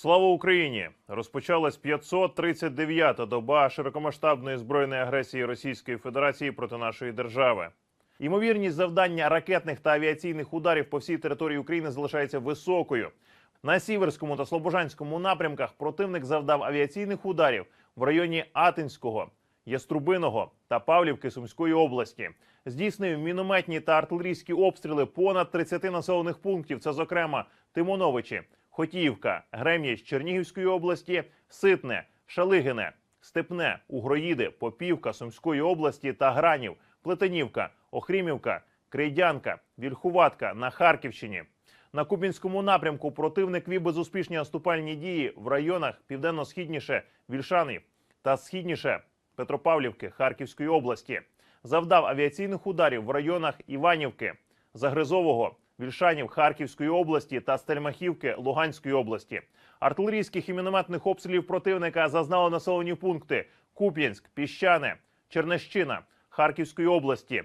Слава Україні! Розпочалась 539-та доба широкомасштабної збройної агресії Російської Федерації проти нашої держави. Ймовірність завдання ракетних та авіаційних ударів по всій території України залишається високою. На сіверському та слобожанському напрямках противник завдав авіаційних ударів в районі Атинського, Яструбиного та Павлівки Сумської області. Здійснив мінометні та артилерійські обстріли понад 30 населених пунктів. Це, зокрема, Тимоновичі, Хотіївка, Грем'яч Чернігівської області, Ситне, Шалигине, Степне, Угроїди, Попівка Сумської області та Гранів, Плетенівка, Охрімівка, Крейдянка, Вільхуватка на Харківщині. На Кубінському напрямку противник вів безуспішні наступальні дії в районах південно-східніше Вільшани та східніше Петропавлівки Харківської області. Завдав авіаційних ударів в районах Іванівки, Загризового, Вільшанів Харківської області та Стельмахівки Луганської області. Артилерійських і мінометних обстрілів противника зазнали населені пункти: Куп'янськ, Піщане, Чернещина, Харківської області.